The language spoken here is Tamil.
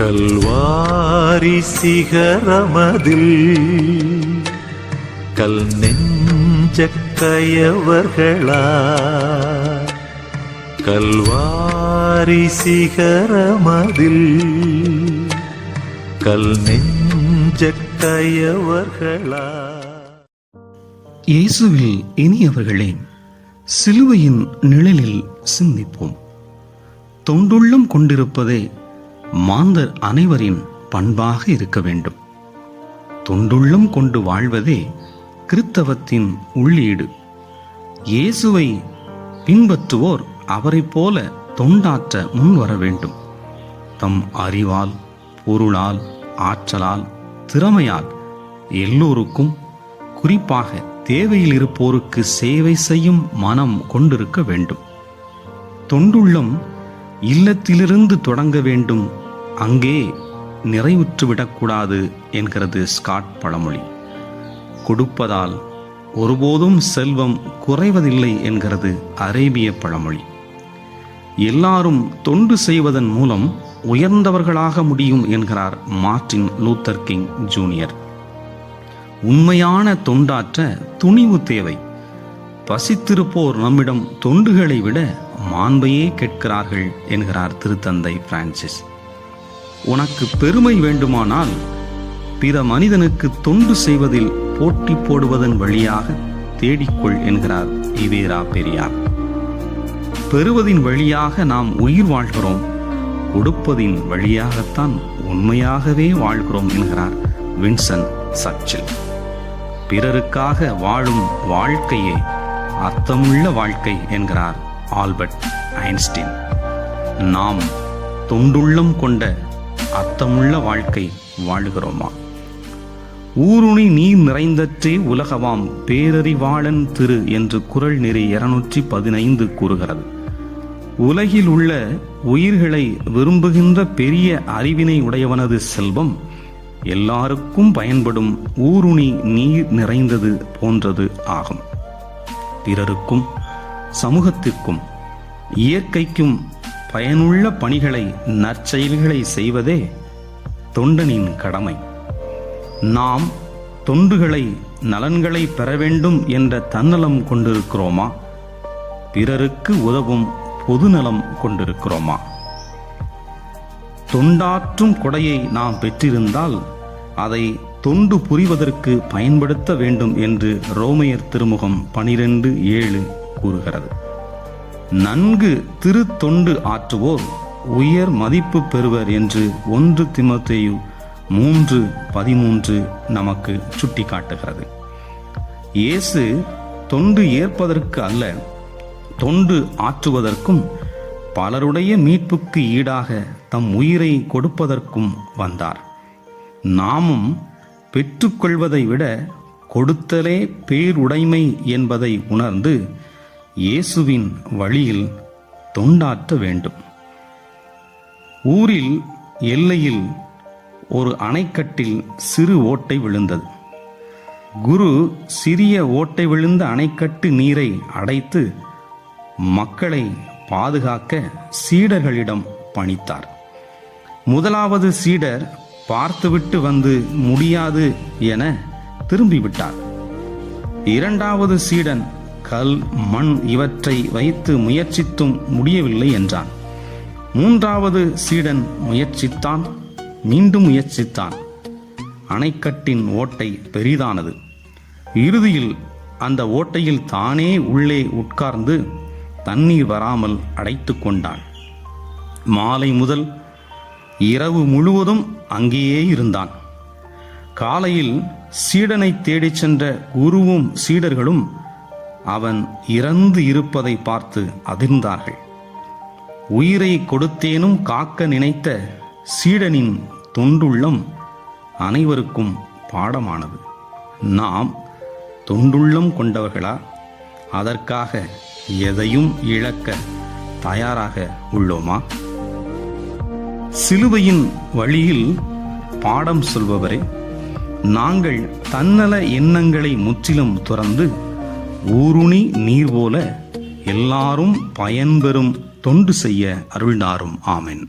கல்வாரி சிகரமதில் கல் நெஞ்சக்கையவர்களா கல்வாரி சிகரமதில் கல் நெஞ்சக்கையவர்களா இயேசுவில் இனியவர்களே சிலுவையின் நிழலில் சிந்திப்போம். தொண்டுள்ளம் கொண்டிருப்பதே மாந்தர் அனைவரின் பண்பாக இருக்க வேண்டும். தொண்டுள்ளம் கொண்டு வாழ்வதே கிறித்தவத்தின் உள்ளீடு. இயேசுவை பின்பற்றுவோர் அவரைப் போல தொண்டாற்ற முன்வர வேண்டும். தம் அறிவால் பொருளால் ஆற்றலால் திறமையால் எல்லோருக்கும் குறிப்பாக தேவையில் இருப்போருக்கு சேவை செய்யும் மனம் கொண்டிருக்க வேண்டும். தொண்டுள்ளம் இல்லத்திலிருந்து தொடங்க வேண்டும். அங்கே நிறைவுற்றுவிடக்கூடாது என்கிறது ஸ்காட் பழமொழி. கொடுப்பதால் ஒருபோதும் செல்வம் குறைவதில்லை என்கிறது அரேபிய பழமொழி. எல்லாரும் தொண்டு செய்வதன் மூலம் உயர்ந்தவர்களாக முடியும் என்கிறார் மார்ட்டின் லூத்தர் கிங் ஜூனியர். உண்மையான தொண்டாற்ற துணிவு தேவை. பசித்திருப்போர் நம்மிடம் தொண்டுகளை விட மாண்பையே கேட்கிறார்கள் என்கிறார் திருத்தந்தை பிரான்சிஸ். உனக்கு பெருமை வேண்டுமானால் பிற மனிதனுக்கு தொண்டு செய்வதில் போட்டி போடுவதன் வழியாக தேடிக்கொள் என்கிறார் இவேரா பெரியார். பெறுவதின் வழியாக நாம் உயிர் வாழ்கிறோம் கொடுப்பதின் வழியாகத்தான் உண்மையாகவே வாழ்கிறோம் என்கிறார் வின்சன் சர்ச்சில். பிறருக்காக வாழும் வாழ்க்கையே அர்த்தமுள்ள வாழ்க்கை என்கிறார் ஆல்பர்ட் ஐன்ஸ்டீன். நாம் தொண்டுள்ளம் கொண்ட அர்த்தமுள்ள வாழ்க்கை வாழுகிறோமா? ஊருணி நீர் நிறைந்தற்றே உலகவாம் பேரறிவாளன் திரு என்று குரல் நெறி இருநூற்றி பதினைந்து கூறுகிறது. உலகில் உள்ள உயிர்களை விரும்புகின்ற பெரிய அறிவினை உடையவனது செல்வம் எல்லாருக்கும் பயன்படும் ஊருணி நீர் நிறைந்தது போன்றது ஆகும். பிறருக்கும் சமூகத்திற்கும் இயற்கைக்கும் பயனுள்ள பணிகளை நற்செயல்களை செய்வதே தொண்டனின் கடமை. நாம் தொண்டுகளை நலன்களை பெற வேண்டும் என்ற தன்னலம் கொண்டிருக்கிறோமா? பிறருக்கு உதவும் பொதுநலம் கொண்டிருக்கிறோமா? தொண்டாற்றும் கொடையை நாம் பெற்றிருந்தால் அதை தொண்டு புரிவதற்கு பயன்படுத்த வேண்டும் என்று ரோமையர் திருமுகம் பனிரெண்டு ஏழு கூறுகிறது. நன்கு திருத்தொண்டு ஆற்றுவோர் உயர் மதிப்பு பெறுவர் என்று ஒன்று திமத்தையு மூன்று பதிமூன்று நமக்கு சுட்டி காட்டுகிறது இயேசு தொண்டு ஏற்பதற்கு அல்ல தொண்டு ஆற்றுவதற்கும் பலருடைய மீட்புக்கு ஈடாக தம் உயிரை கொடுப்பதற்கும் வந்தார். நாமும் பெற்றுக்கொள்வதை விட கொடுத்தலே பேருடைமை என்பதை உணர்ந்து இயேசுவின் வழியில் தொண்டாற்ற வேண்டும். ஊரில் எல்லையில் ஒரு அணைக்கட்டில் சிறு ஓட்டை விழுந்தது. குரு சிறிய ஓட்டை விழுந்த அணைக்கட்டு நீரை அடைத்து மக்களை பாதுகாக்க சீடர்களிடம் பணித்தார். முதலாவது சீடர் பார்த்துவிட்டு வந்து முடியாது என திரும்பிவிட்டார். இரண்டாவது சீடன் கல் மண் இவற்றை வைத்து முயற்சித்தும் முடியவில்லை என்றான். மூன்றாவது சீடன் முயற்சித்தான் மீண்டும் முயற்சித்தான். அணைக்கட்டின் ஓட்டை பெரிதானது. இறுதியில் அந்த ஓட்டையில் தானே உள்ளே உட்கார்ந்து தண்ணீர் வராமல் அடைத்து கொண்டான். மாலை முதல் இரவு முழுவதும் அங்கேயே இருந்தான். காலையில் சீடனை தேடிச் சென்ற குருவும் சீடர்களும் அவன் இறந்து இருப்பதை பார்த்து அதிர்ந்தார்கள். உயிரை கொடுத்தேனும் காக்க நினைத்த சீடனின் தொண்டுள்ளம் அனைவருக்கும் பாடமானது. நாம் தொண்டுள்ளம் கொண்டவர்களா? அதற்காக எதையும் இழக்க தயாராக உள்ளோமா? சிலுவையின் வழியில் பாடம் சொல்பவரே நாங்கள் தன்னல எண்ணங்களை முற்றிலும் துறந்து ஊருணி நீர் போல எல்லாரும் பயன்பெறும் தொண்டு செய்ய அருள்நாரும். ஆமென்.